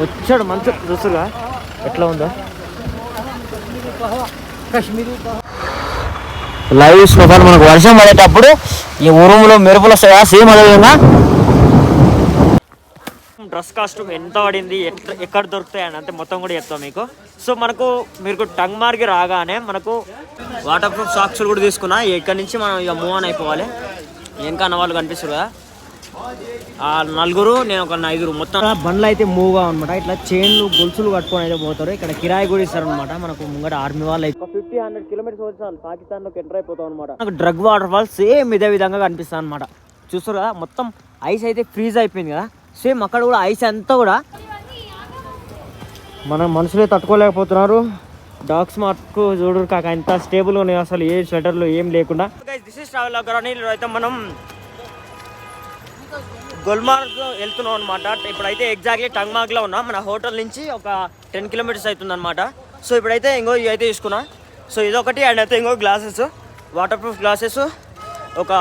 వచ్చాడు మంచి చూసుగా ఎట్లా ఉందో? లైవ్ స్నోఫాల్ మనకు వర్షం పడేటప్పుడు ఈ ఉరుములు మెరుపులు వస్తాయా? సేమ్ అదే విధంగా? డ్రెస్ కాస్ట్యూమ్ ఎంత పడింది ఎట్ల- ఎక్కడ దొరుకుతాయి అని అంతే మొత్తం కూడా చెప్తాం మీకు. సో మనకు మీరు టంగ్ మార్గి రాగానే మనకు వాటర్ ప్రూఫ్ సాక్స్లు కూడా తీసుకున్నా. ఇక్కడ నుంచి మనం ఇక మూవ్ ఆన్ అయిపోవాలి. వెనక అన్న వాళ్ళు కనిపిస్తారు కదా ఆ నలుగురు నేను ఒక ఐదుగురు మొత్తం. బండ్లు అయితే మూవ్ అనమాట ఇట్లా చైన్లు గొలుసులు కట్టుకొని అయితే పోతారు. ఇక్కడ కిరాయి కూడా ఇస్తారు అనమాట మనకు ముంగట ఆర్మీ వాళ్ళు అయితే. ఫిఫ్టీ హండ్రెడ్ కిలోమీటర్స్ వచ్చి పాకిస్తాన్లోకి ఎంటర్ అయిపోతాం అనమాట నాకు డ్రగ్ వాటర్ ఫాల్ సేమ్ ఇదే విధంగా కనిపిస్తుంది అనమాట చూస్తారు కదా మొత్తం ఐస్ అయితే ఫ్రీజ్ అయిపోయింది కదా. సేమ్ అక్కడ కూడా ఐస్ అంతా కూడా. మన మనుషులే తట్టుకోలేకపోతున్నారు. డాగ్స్ మటుకు చూడరు కాక ఎంత స్టేబుల్ ఉన్నాయి. అసలు ఏ స్వెటర్లు ఏం లేకుండా. దిస్ ఇస్ ట్రావెల్ అయితే మనం గుల్మార్గ్ వెళ్తున్నాం అనమాట ఇప్పుడైతే ఎగ్జాక్ట్లీ టంగ్మార్గ్లో ఉన్నాం. మన హోటల్ నుంచి ఒక టెన్ కిలోమీటర్స్ అవుతుంది అనమాట సో ఇప్పుడైతే ఇంకో ఇవి అయితే తీసుకున్నా. సో ఇదొకటి అండ్ అయితే ఇంకో గ్లాసెస్ వాటర్ ప్రూఫ్ గ్లాసెస్ ఒక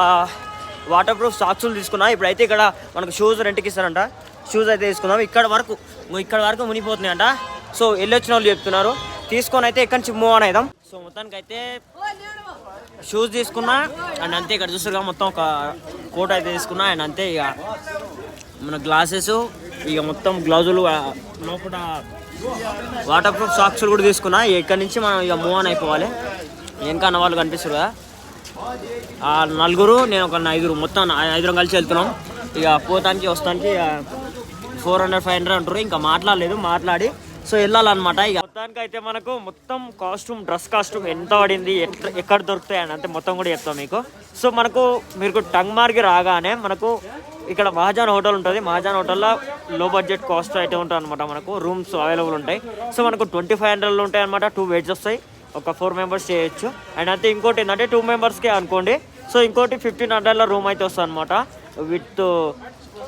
వాటర్ ప్రూఫ్ సాక్సులు తీసుకున్నా. ఇప్పుడైతే ఇక్కడ మనకు షూస్ రెంట్కి ఇస్తారంట. షూస్ అయితే తీసుకుందాం ఇక్కడ వరకు ఇక్కడ వరకు మునిగిపోతున్నాయంట. అంట సో వెళ్ళొచ్చిన వాళ్ళు చెప్తున్నారు. తీసుకొని అయితే ఇక్కడి నుంచి మూవ్ ఆన్ అవుదాం సో మొత్తానికి అయితే షూస్ తీసుకున్నా అండ్ అంతే ఇక్కడ చూసారుగా మొత్తం ఒక కోట్ అయితే తీసుకున్నా అండ్ అంతే ఇక మన గ్లాసెస్ ఇక మొత్తం గ్లౌజులు లోపల వాటర్ ప్రూఫ్ సాక్స్లు కూడా తీసుకున్నా. ఇక్కడ నుంచి మనం ఇక మూవ్ ఆన్ అయిపోవాలి. వెనక అన్న వాళ్ళు కనిపిస్తారు కదా. ఆ నలుగురు నేను ఒక ఐదుగురు మొత్తం ఐదుగురం కలిసి వెళ్తున్నాం. ఇక పోతానికి వస్తానికి ఫోర్ హండ్రెడ్ ఫైవ్ హండ్రెడ్ అంటారు ఇంకా మాట్లాడలేదు మాట్లాడి సో వెళ్ళాలన్నమాట ఇక. మొత్తానికి అయితే మనకు మొత్తం కాస్ట్యూమ్ డ్రెస్ కాస్ట్యూమ్ ఎంత పడింది ఎట్ల ఎక్కడ దొరుకుతాయి అని అంతే మొత్తం కూడా చెప్తాం మీకు. సో మనకు మీరు టంగ్ మార్గి రాగానే మనకు ఇక్కడ మహాజాన్ హోటల్ ఉంటుంది. మహాజాన్ హోటల్లో లో బడ్జెట్ కాస్ట్ అయితే ఉంటుంది అనమాట మనకు. రూమ్స్ అవైలబుల్ ఉంటాయి. సో మనకు ట్వంటీ ఫైవ్ హండ్రెడ్లో ఉంటాయి అనమాట టూ బెడ్స్ వస్తాయి. ఒక ఫోర్ మెంబర్స్ చేయొచ్చు. అండ్ అయితే ఇంకోటి ఏంటంటే టూ మెంబర్స్కి అనుకోండి. సో ఇంకోటి ఫిఫ్టీన్ హండ్రెడ్లో రూమ్ అయితే వస్తుంది అనమాట విత్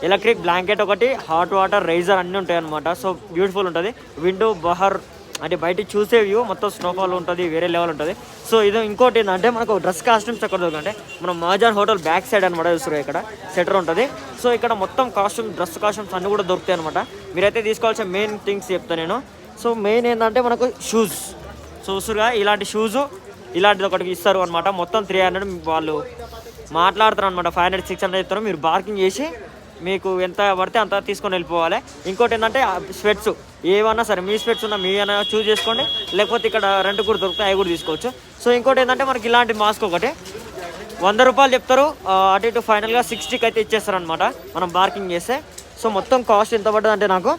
ఎలక్ట్రిక్ బ్లాంకెట్ ఒకటి హాట్ వాటర్ రైజర్ అన్నీ ఉంటాయి అనమాట సో బ్యూటిఫుల్ ఉంటుంది. విండో బహర్ అంటే బయట చూసే వ్యూ మొత్తం స్నోఫాల్ ఉంటుంది వేరే లెవెల్ ఉంటుంది. సో ఇది ఇంకోటి ఏంటంటే మనకు డ్రెస్ కాస్ట్యూమ్స్ ఎక్కడ దొరుకుతాయి మనం మహాజాన్ హోటల్ బ్యాక్ సైడ్ అనమాట చూస్తారు ఇక్కడ సెటర్ ఉంటుంది. సో ఇక్కడ మొత్తం కాస్ట్యూమ్ డ్రెస్ కాస్ట్యూమ్స్ అన్నీ కూడా దొరుకుతాయి అనమాట మీరైతే తీసుకోవాల్సిన మెయిన్ థింగ్స్ చెప్తాను నేను. సో మెయిన్ ఏంటంటే మనకు షూస్. సో ఉసురుగా ఇలాంటి షూస్ ఇలాంటిది ఒకటి ఇస్తారు అనమాట మొత్తం త్రీ హండ్రెడ్ వాళ్ళు మాట్లాడతారు అనమాట ఫైవ్ హండ్రెడ్ సిక్స్ హండ్రెడ్ ఇస్తారు మీరు బార్కింగ్ చేసి మీకు ఎంత పడితే అంత తీసుకొని వెళ్ళిపోవాలి. ఇంకోటి ఏంటంటే స్వెట్స్ ఏమన్నా సరే మీ స్వెట్స్ ఉన్నా మీ అయినా చూస్ చేసుకోండి. లేకపోతే ఇక్కడ రెంట్ కూడా దొరుకుతాయి అవి కూడా తీసుకోవచ్చు. సో ఇంకోటి ఏంటంటే మనకి ఇలాంటి మాస్క్ ఒకటి. వంద రూపాయలు చెప్తారు. అటు ఇటు ఫైనల్గా సిక్స్టీకి అయితే ఇచ్చేస్తారు అనమాట మనం బార్కింగ్ చేస్తే. సో మొత్తం కాస్ట్ ఎంత పడుతుంది అంటే నాకు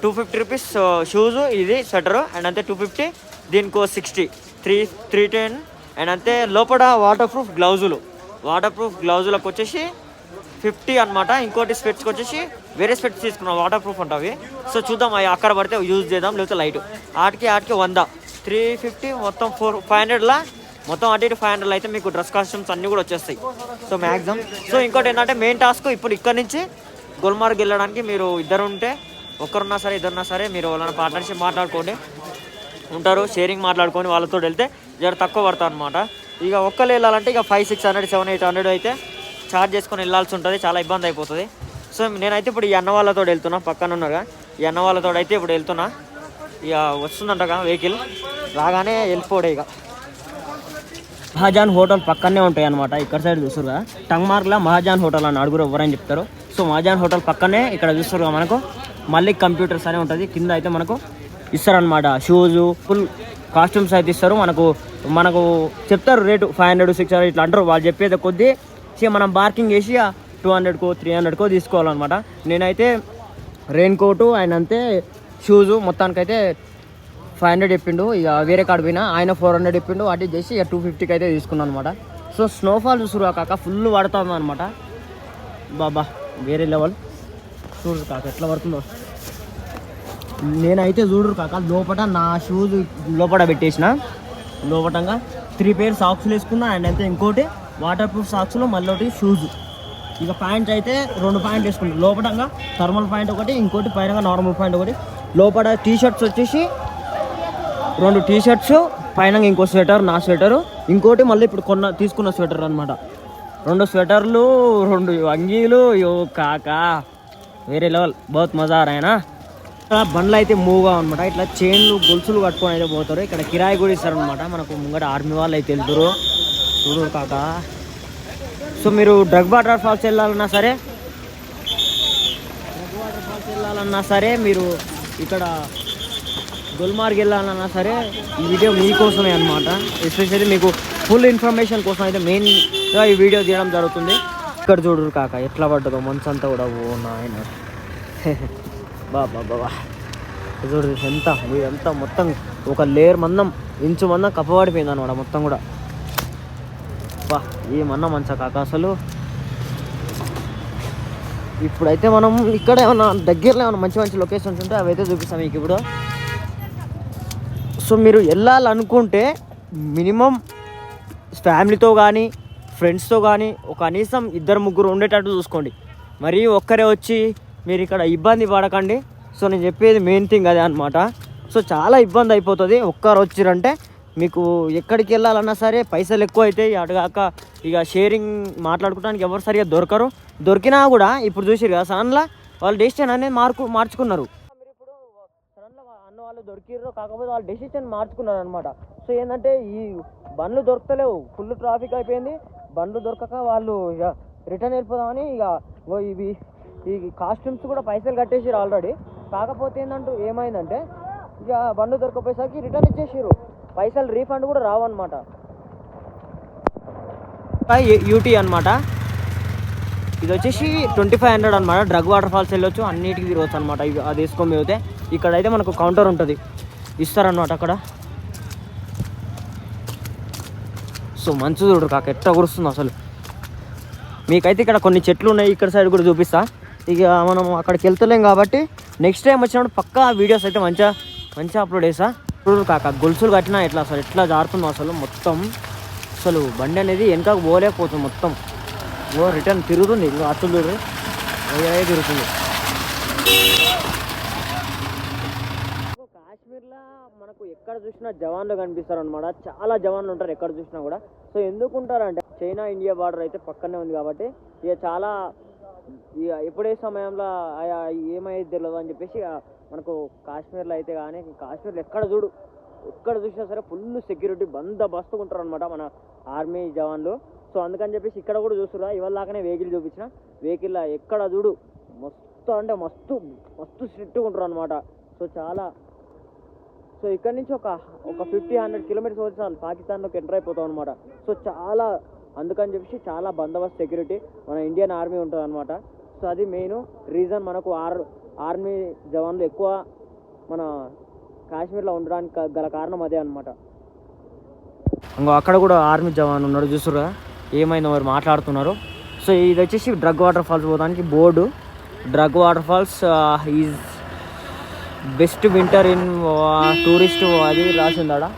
టూ ఫిఫ్టీ రూపీస్ షూజు ఇది స్వెటరు అండ్ అంతే two fifty. దీనికో sixty. Three three ten and అంతే లోపల వాటర్ ప్రూఫ్ గ్లౌజులు. వాటర్ ప్రూఫ్ గ్లౌజులకు వచ్చేసి ఫిఫ్టీ అనమాట ఇంకోటి స్పెట్స్కి వచ్చేసి వేరే స్పెట్స్ తీసుకున్నాం వాటర్ ప్రూఫ్ ఉంటాయి సో చూద్దాం అవి అక్కడ పడితే యూజ్ చేద్దాం లేకపోతే లైట్. ఆటికి ఆటికి వంద. త్రీ ఫిఫ్టీ మొత్తం ఫోర్ ఫైవ్ హండ్రెడ్లా మొత్తం అటు ఇటు ఫైవ్ హండ్రెడ్ అయితే మీకు డ్రెస్ కాస్ట్యూమ్స్ అన్నీ కూడా వచ్చేస్తాయి. సో మ్యాక్సిమం సో ఇంకోటి ఏంటంటే మెయిన్ టాస్క్ ఇప్పుడు ఇక్కడ నుంచి గుల్మార్గ్ వెళ్ళడానికి మీరు ఇద్దరు ఉంటే ఒక్కరున్నా సరే ఇద్దరున్నా సరే మీరు వాళ్ళని పార్ట్నర్షిప్ మాట్లాడుకోండి. ఉంటారు షేరింగ్ మాట్లాడుకొని వాళ్ళతో వెళ్తే జర తక్కువ పడతారు అనమాట ఇక ఒక్కరు వెళ్ళాలంటే ఇక five six hundred seven eight hundred అయితే ఛార్జ్ చేసుకొని వెళ్ళాల్సి ఉంటుంది. చాలా ఇబ్బంది అయిపోతుంది. సో నేనైతే ఇప్పుడు ఈ అన్న వాళ్ళతో వెళ్తున్నా. పక్కన ఉన్నారుగా. ఈ అన్న వాళ్ళతో అయితే ఇప్పుడు వెళ్తున్నా. ఇక వస్తుందంటగా వెహికల్. రాగానే వెళ్ళిపోడే ఇక. మహాజాన్ హోటల్ పక్కనే ఉంటాయి అనమాట ఇక్కడ సైడ్ చూస్తారు టంగ్ టంగ్మార్గ్లో మహాజాన్ హోటల్ అని అడుగురు ఎవరని చెప్తారు. సో మహాజాన్ హోటల్ పక్కనే ఇక్కడ చూస్తారు మనకు. మళ్ళీ కంప్యూటర్స్ అనే ఉంటుంది. కింద అయితే మనకు ఇస్తారనమాట షూజు ఫుల్ కాస్ట్యూమ్స్ అయితే ఇస్తారు. మనకు మనకు చెప్తారు rate. Five hundred six hundred ఇట్లా అంటారు. వాళ్ళు చెప్పేది కొద్దీ మనం బార్కింగ్ చేసి టూ హండ్రెడ్కో త్రీ హండ్రెడ్కో తీసుకోవాలన్నమాట. నేనైతే రెయిన్ కోటు ఆయన అంతే షూజు మొత్తానికైతే ఫైవ్ హండ్రెడ్ చెప్పిండు. ఇక వేరే కాడ పోయినా ఆయన ఫోర్ హండ్రెడ్ చెప్పిండు. వాటి చేసి ఇక టూ ఫిఫ్టీకి అయితే తీసుకున్నాను అనమాట సో స్నోఫాల్ చూసురు కాక ఫుల్ పడుతుంది అనమాట బాబా వేరే లెవెల్ చూడు కాక ఎట్లా పడుతుందో. నేనైతే చూడరు కాక లోపల నా షూస్ లోపల పెట్టేసిన. లోపటంగా త్రీ పేర్ సాక్స్లు వేసుకున్నా అండ్ అయితే ఇంకోటి వాటర్ ప్రూఫ్ సాక్స్లో మళ్ళీ ఒకటి షూస్ ఇక ప్యాంట్ అయితే రెండు ప్యాంట్ వేసుకుంటాం లోపటంగా థర్మల్ ప్యాంట్ ఒకటి ఇంకోటి పైన నార్మల్ ప్యాంట్ ఒకటి. లోపల టీ షర్ట్స్ వచ్చేసి రెండు టీ షర్ట్స్ పైన ఇంకో స్వెటర్ నా స్వెటరు ఇంకోటి మళ్ళీ ఇప్పుడు కొన్న తీసుకున్న స్వెటర్ అనమాట రెండు స్వెటర్లు రెండు అంగీలు యో కాకా. వేరే లెవెల్ బహుత్ మజా ఆయన ఇక్కడ బండ్లు అయితే మూవ్గా అనమాట ఇట్లా చైన్లు గొలుసులు కట్టుకొని అయితే పోతారు. ఇక్కడ కిరాయి కూడా ఇస్తారనమాట మనకు ముంగట ఆర్మీ వాళ్ళు అయితే వెళ్తారు. చూడు కాక సో మీరు డ్రగ్ వాటర్ ఫాల్స్ వెళ్ళాలన్నా సరే డ్రగ్ వాటర్ ఫాల్స్ వెళ్ళాలన్నా సరే మీరు ఇక్కడ గుల్మార్గ్ వెళ్ళాలన్నా సరే ఈ వీడియో మీకోసమే అనమాట ఎస్పెషల్లీ మీకు ఫుల్ ఇన్ఫర్మేషన్ కోసం అయితే మెయిన్గా ఈ వీడియో తీయడం జరుగుతుంది. ఇక్కడ చూడరు కాక ఎట్లా పడ్డదో మంచు అంతా కూడా ఓ నాయన. బాబా బాబా చూడు ఎంత ఇదంతా మొత్తం ఒక లేయర్ మందం ఇంచు మందం కప్పబడిపోయింది అనమాట మొత్తం కూడా. అబ్బా ఏమన్నా మంచా కాక అసలు. ఇప్పుడైతే మనం ఇక్కడ ఏమన్నా దగ్గరలో ఏమైనా మంచి మంచి లొకేషన్స్ ఉంటే అవైతే చూపిస్తాం మీకు ఇప్పుడు. సో మీరు వెళ్ళాలనుకుంటే మినిమం ఫ్యామిలీతో కానీ ఫ్రెండ్స్తో కానీ ఒక కనీసం ఇద్దరు ముగ్గురు ఉండేటట్టు చూసుకోండి. మరీ ఒక్కరే వచ్చి మీరు ఇక్కడ ఇబ్బంది పడకండి. సో నేను చెప్పేది మెయిన్ థింగ్ అదే అనమాట సో చాలా ఇబ్బంది అయిపోతుంది. ఒక్కరు వచ్చిరంటే మీకు ఎక్కడికి వెళ్ళాలన్నా సరే పైసలు ఎక్కువ అవుతాయి అటుగాక ఇక షేరింగ్ మాట్లాడుకోవడానికి ఎవరు సరిగా దొరకరు. దొరికినా కూడా ఇప్పుడు చూసారు కదా సడన్లా వాళ్ళు డెసిషన్ అనేది మార్కు మార్చుకున్నారు. సడన్గా అన్న వాళ్ళు దొరికిర్రు కాకపోతే వాళ్ళు డెసిషన్ మార్చుకున్నారు అనమాట సో ఏంటంటే ఈ బండ్లు దొరకలేవు. ఫుల్ ట్రాఫిక్ అయిపోయింది. బండ్లు దొరకక వాళ్ళు ఇక రిటర్న్ వెళ్ళిపోదామని ఇక ఓ ఇవి ఈ కాస్ట్యూమ్స్ కూడా పైసలు కట్టేసారు ఆల్రెడీ కాకపోతే ఏంటంటే ఏమైందంటే ఇక బండ్లు దొరకపోయేసరికి రిటర్న్ ఇచ్చేసారు పైసలు రీఫండ్ కూడా రావన్నమాట. యూటీ అనమాట ఇది వచ్చేసి ట్వంటీ ఫైవ్ హండ్రెడ్ అనమాట డ్రగ్ వాటర్ ఫాల్స్ వెళ్ళొచ్చు అన్నిటికి తిరగచ్చు అనమాట ఇవి అది వేసుకొని పోతే ఇక్కడైతే మనకు కౌంటర్ ఉంటుంది. ఇస్తారనమాట అక్కడ. సో మంచు చూడరు కాక ఎట్లా కురుస్తుంది అసలు. మీకైతే ఇక్కడ కొన్ని చెట్లు ఉన్నాయి ఇక్కడ సైడ్ కూడా చూపిస్తా. ఇక మనం అక్కడికి వెళ్తలేం కాబట్టి నెక్స్ట్ టైం వచ్చినప్పుడు పక్కా వీడియోస్ అయితే మంచిగా మంచిగా అప్లోడ్ చేసా చూడు కాక గొలుసులు కట్టినా ఎట్లా అసలు? ఎట్లా జారుతుందో అసలు మొత్తం. అసలు బండి అనేది వెనకకు పోలేకపోతుంది మొత్తం. ఓ రిటర్న్ తిరుగుతుంది. ఇంకా అట్లు చూడు. అయ్యే తిరుగుతుంది. కాశ్మీర్లో మనకు ఎక్కడ చూసినా జవాన్లు కనిపిస్తారు అనమాట చాలా జవాన్లు ఉంటారు ఎక్కడ చూసినా కూడా. సో ఎందుకుంటారంటే చైనా ఇండియా బార్డర్ అయితే పక్కనే ఉంది కాబట్టి ఇక చాలా ఇక ఎప్పుడే సమయంలో ఆయా ఏమైంది తెలియదు అని చెప్పేసి ఇక మనకు కాశ్మీర్లో అయితే కానీ కాశ్మీర్లో ఎక్కడ చూడు ఎక్కడ చూసినా సరే ఫుల్ సెక్యూరిటీ బందోబస్తుగా ఉంటారు అనమాట మన ఆర్మీ జవాన్లు. సో అందుకని చెప్పేసి ఇక్కడ కూడా చూస్తురా ఇవాళ దాకానే వెహికల్ చూపించిన. వెహికల్ ఎక్కడ చూడు మస్తు అంటే మస్తు మస్తు స్ట్రిక్ట్గా ఉంటారు అనమాట సో చాలా సో ఇక్కడ నుంచి ఒక ఒక ఫిఫ్టీ హండ్రెడ్ కిలోమీటర్స్ వచ్చి చాలు పాకిస్తాన్లోకి ఎంటర్ అయిపోతాం అనమాట సో చాలా అందుకని చెప్పేసి చాలా బందోబస్తు సెక్యూరిటీ మన ఇండియన్ ఆర్మీ ఉంటుంది అనమాట సో అది మెయిన్ రీజన్ మనకు ఆర్ ఆర్మీ జవాన్లు ఎక్కువ మన కాశ్మీర్లో ఉండడానికి గల కారణం అదే అనమాట ఇంకో అక్కడ కూడా ఆర్మీ జవాన్ ఉన్నాడు చూసురా. ఏమైందో మరి మాట్లాడుతున్నారు. సో ఇది వచ్చేసి డ్రగ్ వాటర్ ఫాల్స్ పోవడానికి board. Drang waterfalls is best winter in tourist అది రాసిందాడా?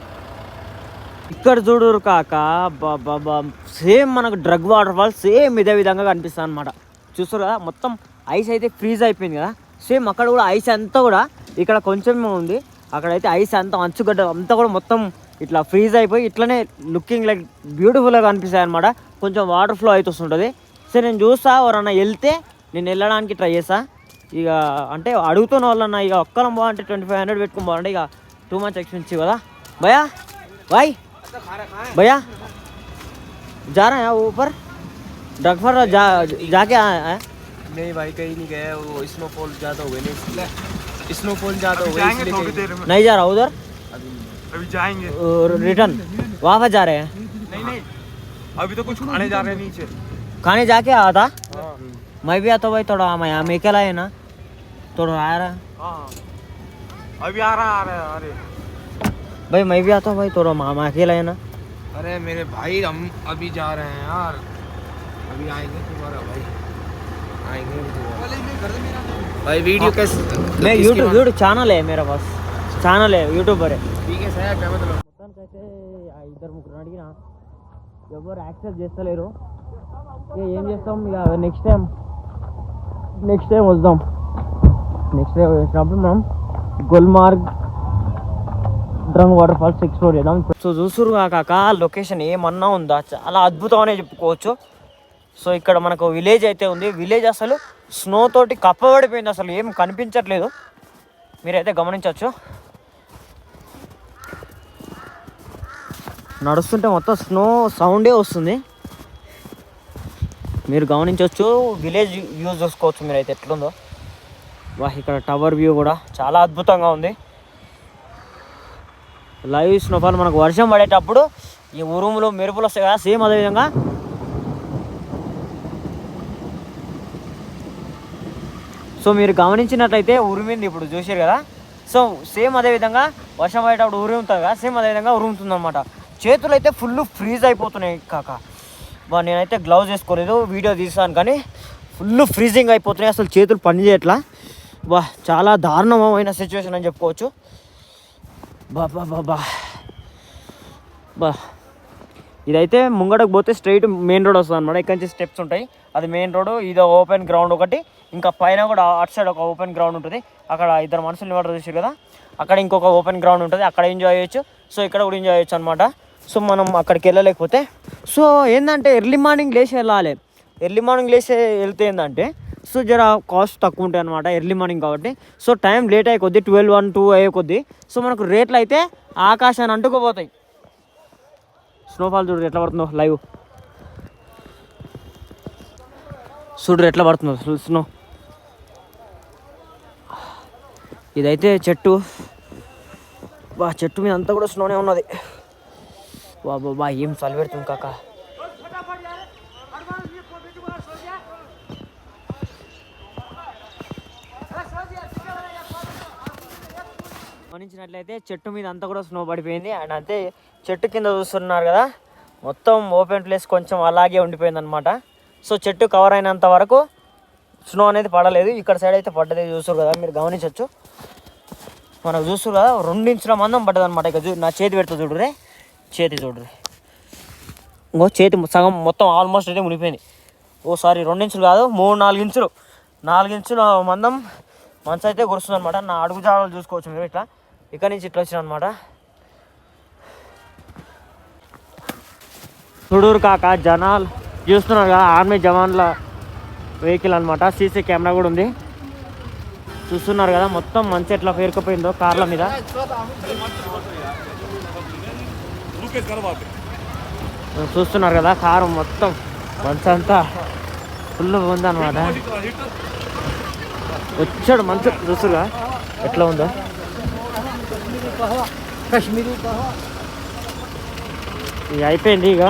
ఇక్కడ చూడరు కాక సేమ్ మనకు డ్రగ్ వాటర్ ఫాల్స్ సేమ్ ఇదే విధంగా కనిపిస్తుంది అనమాట చూస్తారు కదా మొత్తం ఐస్ అయితే ఫ్రీజ్ అయిపోయింది కదా. సేమ్ అక్కడ కూడా ఐస్ అంతా కూడా ఇక్కడ కొంచెం ఉంది. అక్కడైతే ఐస్ అంతా అంచుగడ్డ అంతా కూడా మొత్తం ఇట్లా ఫ్రీజ్ అయిపోయి ఇట్లనే లుకింగ్ లైక్ బ్యూటిఫుల్గా కనిపిస్తాయి అనమాట కొంచెం వాటర్ ఫ్లో అయితే వస్తుంటుంది. సరే నేను చూస్తా ఎవరన్నా వెళ్తే నేను వెళ్ళడానికి ట్రై చేస్తా. ఇక అంటే అడుగుతున్న వాళ్ళన్న ఇక ఒక్కరం బాగుంటే ట్వంటీ ఫైవ్ హండ్రెడ్ పెట్టుకుని బాగుంటే ఇక టూ మంత్స్ ఎక్స్పెన్సివ్ కదా. భయా బాయ్. भैया जा रहे हैं ऊपर? ड्रग फॉर जा जाके आए हैं। नहीं भाई कहीं नहीं गए वो। स्नोफॉल ज़्यादा हो गए नहीं स्नोफॉल ज़्यादा हो गए नहीं जा रहा उधर। अभी जाएँगे। रिटर्न वापस जा रहे हैं। नहीं नहीं। अभी तो कुछ खाने जा रहे हैं नीचे। खाने जाके आया था? हाँ। मैं भी आता भाई थोड़ा मैं हम अकेला है ना। थोड़ा आ रहा है। हाँ अभी आ रहा आ रहा है अरे भाई मैं भी आता हूँ भाई थोड़ा मामा अकेला है ना अरे मेरे भाई हम अभी जा रहे हैं यार अभी आएंगे तुम्हारा भाई आएंगे अभी तुम्हारा भाई वीडियो कैसे मैं किसके यूट्यूब बाद? यूट्यूब ఛానల్ है मेरा पास ఛానల్ है యూట్యూబర్ है ठीक है सर क्या मतलब మొత్తానికి అయితే ఆ ఇద్దరు ముగ్గురు అడిగిన ఎవరు యాక్సెప్ట్ చేస్తలేరు ఇక ఏం చేస్తాం ఇక నెక్స్ట్ టైం నెక్స్ట్ టైం వద్దాం నెక్స్ట్ టైం వచ్చినప్పుడు మనం గుల్మార్గ్ డ్రంగ్ వాటర్ ఫాల్స్ ఎక్స్ప్లోర్ చేద్దాం. సో చూసురు కాక లొకేషన్ ఏమన్నా ఉందా? చాలా అద్భుతం అనే చెప్పుకోవచ్చు. సో ఇక్కడ మనకు విలేజ్ అయితే ఉంది. విలేజ్ అసలు స్నో తోటి కప్పబడిపోయింది. అసలు ఏం కనిపించట్లేదు. మీరైతే గమనించవచ్చు. నడుస్తుంటే మొత్తం స్నో సౌండే వస్తుంది. మీరు గమనించవచ్చు విలేజ్ యూజ్ చేసుకోవచ్చు మీరైతే ఎట్లుందో. వా ఇక్కడ టవర్ వ్యూ కూడా చాలా అద్భుతంగా ఉంది. లైవ్ స్నోఫాల్ మనకు వర్షం పడేటప్పుడు ఈ ఉరుములు మెరుపులు వస్తాయి కదా సేమ్ అదేవిధంగా సో మీరు గమనించినట్లయితే ఉరిమింది ఇప్పుడు చూసారు కదా సో సేమ్ అదేవిధంగా వర్షం పడేటప్పుడు ఉరుముతుంది కదా సేమ్ అదే విధంగా ఉరుముతుంది అనమాట చేతులు అయితే ఫుల్ ఫ్రీజ్ అయిపోతున్నాయి కాక. బా నేనైతే గ్లౌజ్ వేసుకోలేదు వీడియో తీసాను కానీ ఫుల్ ఫ్రీజింగ్ అయిపోతున్నాయి అసలు చేతులు పని చేయట్లా. బా చాలా దారుణమైన సిచ్యువేషన్ అని చెప్పుకోవచ్చు. బా బా బా బా. బా. ఇదైతే ముంగడకు పోతే స్ట్రైట్ మెయిన్ రోడ్ వస్తుంది అనమాట ఇక్కడ నుంచి స్టెప్స్ ఉంటాయి. అది మెయిన్ రోడ్ ఇది ఓపెన్ గ్రౌండ్ ఒకటి. ఇంకా పైన కూడా అటు సైడ్ ఒక ఓపెన్ గ్రౌండ్ ఉంటుంది. అక్కడ ఇద్దరు మనుషులు నిలబడి చూసారు కదా? అక్కడ ఇంకొక ఓపెన్ గ్రౌండ్ ఉంటుంది. అక్కడ ఎంజాయ్ చేయొచ్చు. సో ఇక్కడ కూడా ఎంజాయ్ చేయొచ్చు అనమాట సో మనం అక్కడికి వెళ్ళలేకపోతే సో ఏంటంటే ఎర్లీ మార్నింగ్ లేచి వెళ్ళాలి. ఎర్లీ మార్నింగ్ లేచి వెళ్తే ఏంటంటే సో జర కాస్ట్ తక్కువ ఉంటాయి అనమాట ఎర్లీ మార్నింగ్ కాబట్టి. సో టైం లేట్ అయ్యే కొద్దీ ట్వెల్వ్ వన్ టూ అయ్యే కొద్దీ సో మనకు రేట్లు అయితే ఆకాశాన్ని అంటుకుపోతాయి. స్నోఫాల్ చూడు ఎట్లా పడుతుందో లైవ్ చూడు ఎట్లా పడుతుందో స్నో- ఇదైతే చెట్టు. బా చెట్టు మీద అంతా కూడా స్నోనే ఉన్నది. బా బా బా ఏం చలి పెడుతుంది కాక. చూసినట్లయితే చెట్టు మీద అంతా కూడా స్నో పడిపోయింది. అండ్ అంతే చెట్టు కింద చూస్తున్నారు కదా మొత్తం ఓపెన్ ప్లేస్ కొంచెం అలాగే ఉండిపోయింది అనమాట సో చెట్టు కవర్ అయినంత వరకు స్నో అనేది పడలేదు. ఇక్కడ సైడ్ అయితే పడ్డది చూస్తారు కదా మీరు గమనించవచ్చు మనకు చూస్తారు కదా రెండించిన మందం పడ్డది అనమాట ఇక చూ నా చేతి పెడుతుంది చూడురే చేతి చూడురే ఇంకో చేతి సగం మొత్తం ఆల్మోస్ట్ అయితే మునిగిపోయింది. ఓ సారీ రెండించులు కాదు మూడు నాలుగు ఇంచులు నాలుగు ఇంచుల మందం మంచి అయితే కురుస్తుంది అనమాట నా అడుగు జాగాలు చూసుకోవచ్చు మీరు ఇట్లా. ఇక్కడ నుంచి ఇట్లా వచ్చిన అనమాట చూడూరు కాక జనాలు చూస్తున్నారు కదా ఆర్మీ జవాన్ల వెహికల్ అనమాట సీసీ కెమెరా కూడా ఉంది. చూస్తున్నారు కదా మొత్తం మంచి ఎట్లా పేరుకుపోయిందో కార్ల మీద. చూస్తున్నారు కదా కారు మొత్తం మంచి అంతా ఫుల్ ఉందన్నమాట. వచ్చాడు మంచు చూస్తుగా ఎట్లా ఉందో. ఇక అయిపోయింది ఇక.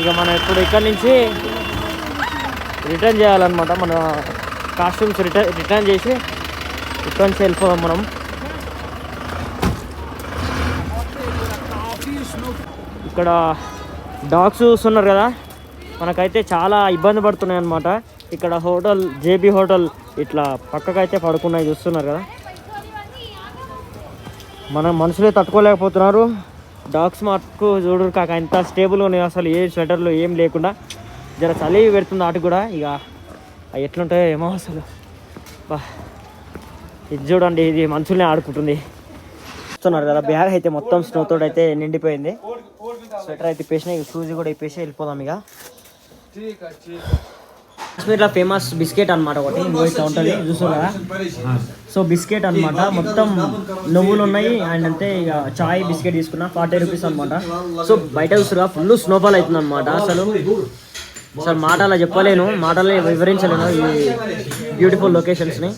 ఇక మనం ఇప్పుడు ఇక్కడ నుంచి రిటర్న్ చేయాలన్నమాట. మన కాస్ట్యూమ్స్ రిటర్న్ రిటర్న్ చేసి ఇక్కడ నుంచి వెళ్ళిపోదాం మనం. ఇక్కడ డాగ్స్ చూస్తున్నారు కదా. మనకైతే చాలా ఇబ్బంది పడుతున్నాయి అనమాట ఇక్కడ హోటల్ జేబీ హోటల్ ఇట్లా పక్కకైతే పడుకున్నాయి చూస్తున్నారు కదా. మన మనుషులే తట్టుకోలేకపోతున్నారు. డాగ్స్ మార్క్కు చూడరు కాక ఎంత స్టేబుల్గా ఉన్నాయి. అసలు ఏ స్వెటర్లు ఏం లేకుండా జర చలి పెడుతుంది ఆట కూడా. ఇక అవి ఎట్లుంటాయో ఏమో అసలు. బా ఇది చూడండి ఇది మనుషులనే ఆడుకుంటుంది. చూస్తున్నారు కదా బ్యాగ్ అయితే మొత్తం స్నోతో అయితే నిండిపోయింది. స్వెటర్ అయితే ఇప్పేసిన షూజ్ కూడా ఇప్పేసి వెళ్ళిపోదాం ఇక. కాశ్మీర్లో ఫేమస్ బిస్కెట్ అనమాట ఒకటి. ఇంకో ఇట్లా ఉంటుంది చూస్తున్నారా సో బిస్కెట్ అన్నమాట. మొత్తం నువ్వులు ఉన్నాయి. అండ్ అంతే ఇక చాయ్ బిస్కెట్ తీసుకున్నా ఫార్టీ రూపీస్ అనమాట సో బయట చూస్తున్నా ఫుల్ స్నోఫాల్ అవుతుంది అనమాట అసలు అసలు మాటలా చెప్పలేను. మాటలే వివరించలేను ఈ బ్యూటిఫుల్ లొకేషన్స్ని